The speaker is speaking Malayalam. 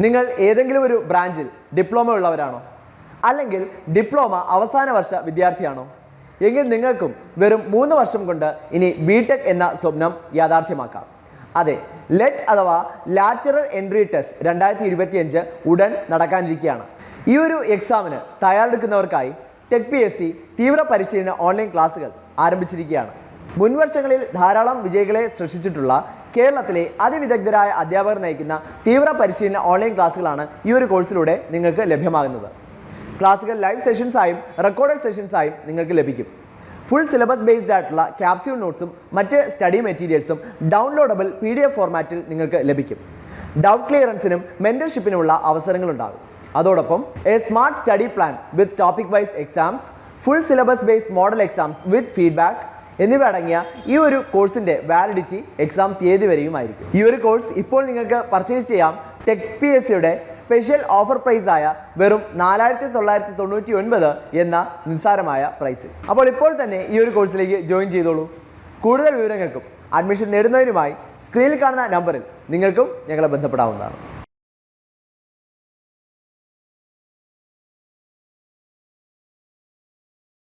നിങ്ങൾ ഏതെങ്കിലും ഒരു ബ്രാഞ്ചിൽ ഡിപ്ലോമ ഉള്ളവരാണോ? അല്ലെങ്കിൽ ഡിപ്ലോമ അവസാന വർഷ വിദ്യാർത്ഥിയാണോ? എങ്കിൽ നിങ്ങൾക്കും വെറും മൂന്ന് വർഷം കൊണ്ട് ഇനി ബി ടെക് എന്ന സ്വപ്നം യാഥാർത്ഥ്യമാക്കാം. അതെ ലെറ്റ് അഥവാ ലാറ്ററൽ എൻട്രി ടെസ്റ്റ് രണ്ടായിരത്തി ഇരുപത്തിയഞ്ച് ഉടൻ നടക്കാനിരിക്കുകയാണ്. ഈ ഒരു എക്സാമിന് തയ്യാറെടുക്കുന്നവർക്കായി ടെക് പി എസ് സി തീവ്ര പരിശീലന ഓൺലൈൻ ക്ലാസ്സുകൾ ആരംഭിച്ചിരിക്കുകയാണ്. മുൻവർഷങ്ങളിൽ ധാരാളം വിജയികളെ സൃഷ്ടിച്ചിട്ടുള്ള കേരളത്തിലെ അതിവിദഗ്ധരായ അധ്യാപകർ നയിക്കുന്ന തീവ്ര പരിശീലന ഓൺലൈൻ ക്ലാസ്സുകളാണ് ഈ ഒരു കോഴ്സിലൂടെ നിങ്ങൾക്ക് ലഭ്യമാകുന്നത്. ക്ലാസ്സുകൾ ലൈവ് സെഷൻസായും റെക്കോർഡഡ് സെഷൻസായും നിങ്ങൾക്ക് ലഭിക്കും. ഫുൾ സിലബസ് ബേസ്ഡ് ആയിട്ടുള്ള ക്യാപ്സ്യൂൾ നോട്ട്സും മറ്റ് സ്റ്റഡി മെറ്റീരിയൽസും ഡൗൺലോഡബിൾ പി ഡി എഫ് ഫോർമാറ്റിൽ നിങ്ങൾക്ക് ലഭിക്കും. ഡൗട്ട് ക്ലിയറൻസിനും മെന്റർഷിപ്പിനുമുള്ള അവസരങ്ങളുണ്ടാകും. അതോടൊപ്പം a smart study plan with topic wise exams full syllabus based model exams with feedback എന്നിവ അടങ്ങിയ ഈ ഒരു കോഴ്സിന്റെ വാലിഡിറ്റി എക്സാം തീയതി വരെയും ആയിരിക്കും ഈ ഒരു കോഴ്സ് ഇപ്പോൾ നിങ്ങൾക്ക് പർച്ചേസ് ചെയ്യാം. ടെക് പി എസ് സിയുടെ സ്പെഷ്യൽ ഓഫർ പ്രൈസ് ആയ വെറും നാലായിരത്തി തൊള്ളായിരത്തി തൊണ്ണൂറ്റി ഒൻപത് എന്ന നിസ്സാരമായ പ്രൈസ് അപ്പോൾ ഇപ്പോൾ തന്നെ ഈ ഒരു കോഴ്സിലേക്ക് ജോയിൻ ചെയ്തോളൂ. കൂടുതൽ വിവരങ്ങൾക്കും അഡ്മിഷൻ നേടുന്നതിനുമായി സ്ക്രീനിൽ കാണുന്ന നമ്പറിൽ നിങ്ങൾക്കും ഞങ്ങളെ ബന്ധപ്പെടാവുന്നതാണ്.